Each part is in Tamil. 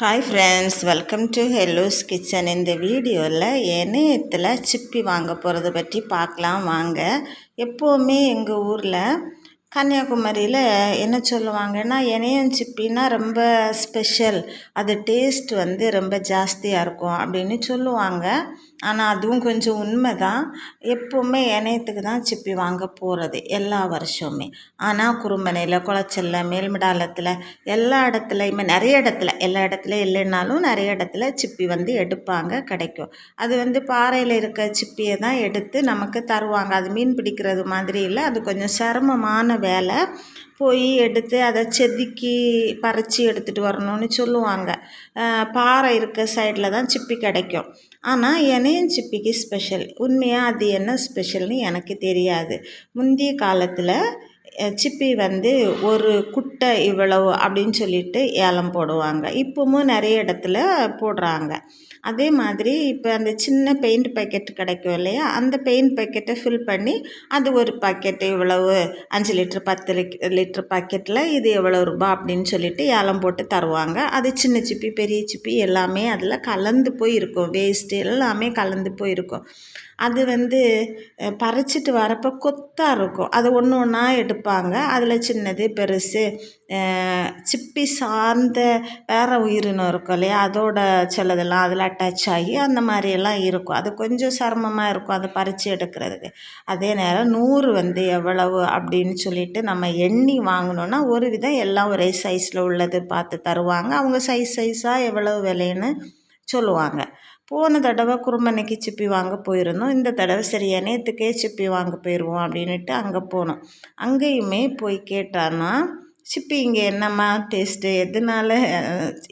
Hi friends welcome to hellos kitchen இந்த வீடியோவில் இணையத்தில் சிப்பி வாங்க போகிறத பற்றி பார்க்கலாம். வாங்க எப்போவுமே எங்கள் ஊரில் கன்னியாகுமரியில் என்ன சொல்லுவாங்கன்னா இணையம் சிப்பின்னா ரொம்ப ஸ்பெஷல் அது டேஸ்ட் வந்து ரொம்ப ஜாஸ்தியாக இருக்கும் அப்படின்னு சொல்லுவாங்க. ஆனால் அதுவும் கொஞ்சம் உண்மை தான் எப்போவுமே இணையத்துக்கு தான் சிப்பி வாங்க போகிறது எல்லா வருஷமுமே ஆனால் குறும்பனையில் குளச்சல்ல மேல்மடாலத்தில் எல்லா இடத்துலையுமே நிறைய இடத்துல எல்லா இடத்துல இல்லைன்னாலும் நிறைய இடத்துல சிப்பி வந்து எடுப்பாங்க கிடைக்கும். அது வந்து பாறையில் இருக்க சிப்பியை தான் எடுத்து நமக்கு தருவாங்க. அது மீன் பிடிக்கிறது மாதிரி இல்லை அது கொஞ்சம் சிரமமான வேலை போய் எடுத்து அதை செதுக்கி பறித்து எடுத்துகிட்டு வரணும்னு சொல்லுவாங்க. பாறை இருக்க சைடில் தான் சிப்பி கிடைக்கும். ஆனால் இணையம் சிப்பிக்கு ஸ்பெஷல் உண்மையாக அது என்ன ஸ்பெஷல்னு எனக்கு தெரியாது. முந்தைய காலத்தில் சிப்பி வந்து ஒரு குட்டை இவ்வளவு அப்படின்னு சொல்லிட்டு ஏலம் போடுவாங்க. இப்போவும் நிறைய இடத்துல போடுறாங்க. அதே மாதிரி இப்போ அந்த சின்ன பெயிண்ட் பாக்கெட் கிடைக்கும் இல்லையா? அந்த பெயிண்ட் பாக்கெட்டை ஃபில் பண்ணி அது ஒரு பாக்கெட்டு இவ்வளவு அஞ்சு லிட்ரு பத்து லிட்ரு பாக்கெட்டில் இது எவ்வளோ ரூபா அப்படின்னு சொல்லிட்டு ஏலம் போட்டு தருவாங்க. அது சின்ன சிப்பி பெரிய சிப்பி எல்லாமே அதில் கலந்து போய் இருக்கும் வேஸ்ட்டு எல்லாமே கலந்து போயிருக்கும். அது வந்து பறிச்சிட்டு வரப்போ கொத்தாக இருக்கும். அது ஒன்று ஒன்றா எடுப்பாங்க இருப்பாங்க அதில் சின்னது பெருசு சிப்பி சார்ந்த வேறு உயிரினம் இருக்கும் இல்லையா? அதோட சிலதெல்லாம் அதில் அட்டாச் ஆகி அந்த மாதிரியெல்லாம் இருக்கும். அது கொஞ்சம் சிரமமாக இருக்கும் அதை பறித்து எடுக்கிறதுக்கு. அதே நேரம் நூறு வந்து எவ்வளவு அப்படின்னு சொல்லிட்டு நம்ம எண்ணி வாங்கினோன்னா ஒரு விதம் எல்லாம் ஒரே சைஸில் உள்ளது பார்த்து தருவாங்க. அவங்க சைஸ் சைஸாக எவ்வளவு விலைன்னு சொல்லுவாங்க. போன தடவை குறும்பனைக்கு சிப்பி வாங்க போயிருந்தோம். இந்த தடவை சரியா நேற்றுக்கே சிப்பி வாங்க போயிடுவோம் அப்படின்ட்டு அங்கே போனோம். அங்கேயுமே போய் கேட்டான்னா சிப்பி இங்கே என்னம்மா டேஸ்ட்டு எதனால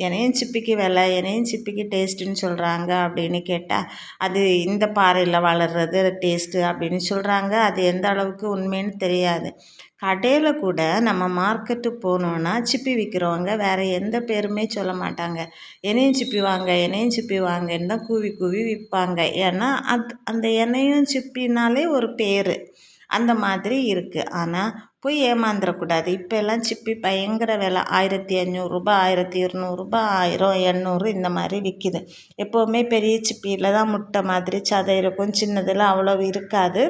என்னையும் சிப்பிக்கு விலை என்னையும் சிப்பிக்கு டேஸ்ட்டுன்னு சொல்கிறாங்க அப்படின்னு கேட்டால் அது இந்த பாறையில் வளர்கிறது டேஸ்ட்டு அப்படின்னு சொல்கிறாங்க அது எந்த அளவுக்கு உண்மைன்னு தெரியாது. கடையில் கூட நம்ம மார்க்கெட்டு போனோன்னா சிப்பி விற்கிறவங்க வேறு எந்த பேருமே சொல்ல மாட்டாங்க. எண்ணெயும் சிப்பி வாங்க எண்ணெயும் சிப்பி வாங்கன்னு தான் கூவி கூவி விற்பாங்க. ஏன்னா அது அந்த எண்ணெயும் சிப்பினாலே ஒரு பேர். அந்த மாதிரி இருக்குது ஆனால் போய் ஏமாந்துடக்கூடாது இப்போ எல்லாம் சிப்பி பயங்கர விலை. ஆயிரத்தி ஐநூறுரூபா ஆயிரத்தி இரநூறுபா ஆயிரம் எண்ணூறு இந்த மாதிரி விற்கிது எப்போவுமே பெரிய சிப்பியில் தான் முட்டை மாதிரி சதை இருக்கும். சின்னதில் அவ்வளோ இருக்காது.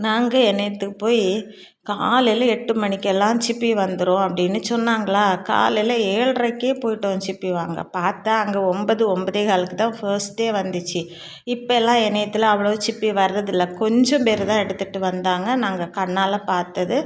நாங்கள் இணையத்துக்கு போய் காலையில் எட்டு மணிக்கெல்லாம் சிப்பி வந்துடும் அப்படின்னு சொன்னாங்களா? காலையில் ஏழரைக்கே போயிட்டோம் சிப்பி வாங்க. பார்த்தா அங்கே ஒன்பது ஒன்பதே காலுக்கு தான் ஃபர்ஸ்ட்டே வந்துச்சு. இப்போல்லாம் இணையத்தில் அவ்வளோ சிப்பி வர்றதில்ல. கொஞ்சம் பேர் தான் எடுத்துகிட்டு வந்தாங்க. நாங்கள் கண்ணால் பார்த்தது.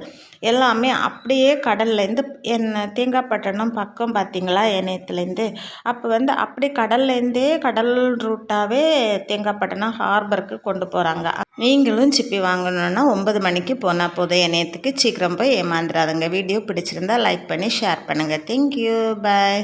எல்லாமே அப்படியே கடல்லேருந்து என்ன தேங்காய்பட்டணம் பக்கம் பார்த்திங்களா இணையத்துலேருந்து அப்போ வந்து அப்படி கடல்லேருந்தே கடல் ரூட்டாகவே தேங்காய்பட்டணம் ஹார்பருக்கு கொண்டு போகிறாங்க நீங்களும் சிப்பி வாங்கணுன்னா ஒன்பது மணிக்கு போனால் போதும் இணையத்துக்கு சீக்கிரம் போய் ஏமாந்துடாதுங்க வீடியோ பிடிச்சிருந்தா லைக் பண்ணி ஷேர் பண்ணுங்கள் தேங்க்யூ பாய்